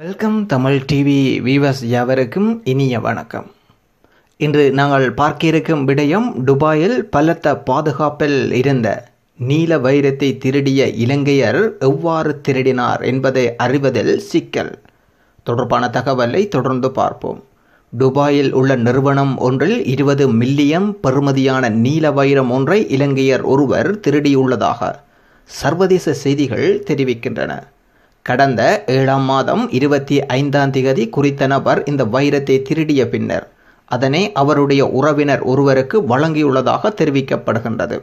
Welcome Tamil TV viewers யாவருக்கும் இனிய வணக்கம். இன்று நாங்கள் பார்க்க இருக்கும் விடயம் துபாயில் பலத்த பாதுகாப்பில் இருந்த நீல வைரத்தை திருடிய இலங்கையர் எவ்வாறு திருடினார் என்பதை அறிவதில் சிக்கல். தொடர்பான தகவலை தொடர்ந்து பார்ப்போம். துபாயில் உள்ள நிறுவனம் ஒன்றில் இருபது மில்லியன் பெறுமதியான நீல வைரம் ஒன்றை இலங்கையர் ஒருவர் திருடியுள்ளதாக சர்வதேச செய்திகள் தெரிவிக்கின்றன. கடந்த ஏழாம் மாதம் இருபத்தி ஐந்தாம் திகதி குறித்த நபர் இந்த வைரத்தை திருடிய பின்னர் அதனை அவருடைய உறவினர் ஒருவருக்கு வழங்கியுள்ளதாக தெரிவிக்கப்படுகின்றது.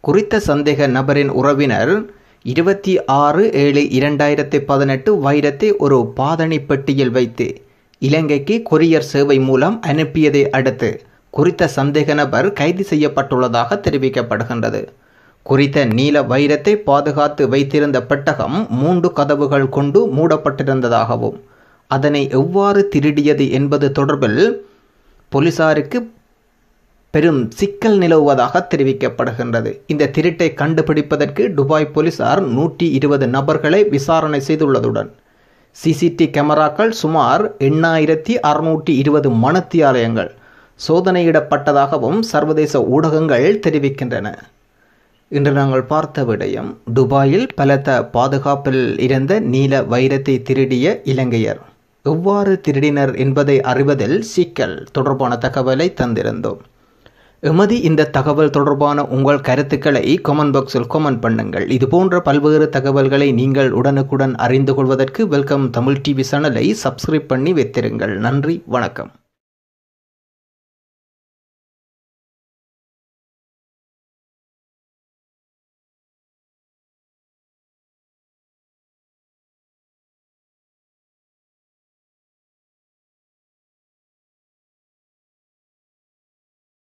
குறித்த சந்தேக நபரின் உறவினர் இருபத்தி ஆறு ஏழு இரண்டாயிரத்தி பதினெட்டு வைரத்தை ஒரு பாதணி பெட்டியில் வைத்து இலங்கைக்கு கொரியர் சேவை மூலம் அனுப்பியதை அடுத்து குறித்த சந்தேக நபர் கைது செய்யப்பட்டுள்ளதாக தெரிவிக்கப்படுகின்றது. குறித்த நீல வைரத்தை பாதுகாத்து வைத்திருந்த பெட்டகம் மூன்று கதவுகள் கொண்டு மூடப்பட்டிருந்ததாகவும் அதனை எவ்வாறு திருடியது என்பது தொடர்பில் போலீசாருக்கு பெரும் சிக்கல் நிலவுவதாக தெரிவிக்கப்படுகின்றது. இந்த திருட்டை கண்டுபிடிப்பதற்கு துபாய் போலீசார் நூற்றி இருபது நபர்களை விசாரணை செய்துள்ளதுடன் சிசிடி கேமராக்கள் சுமார் எண்ணாயிரத்தி அறுநூற்றி இருபது மணத்தியாலயங்கள் சோதனையிடப்பட்டதாகவும் சர்வதேச ஊடகங்கள் தெரிவிக்கின்றன. இன்று நாங்கள் பார்த்த விடயம் துபாயில் பலத்த பாதுகாப்பில் இருந்த நீல வைரத்தை திருடிய இலங்கையர். எவ்வாறு திருடினர் என்பதை அறிவதில் சிக்கல் தொடர்பான தகவலை தந்திருந்தோம். எமது இந்த தகவல் தொடர்பான உங்கள் கருத்துக்களை கமெண்ட் பாக்ஸில் கமெண்ட் பண்ணுங்கள். இது போன்ற பல்வேறு தகவல்களை நீங்கள் உடனுக்குடன் அறிந்து கொள்வதற்கு வெல்கம் தமிழ் டிவி சேனலை சப்ஸ்கிரைப் பண்ணி வைத்திருங்கள். நன்றி வணக்கம்.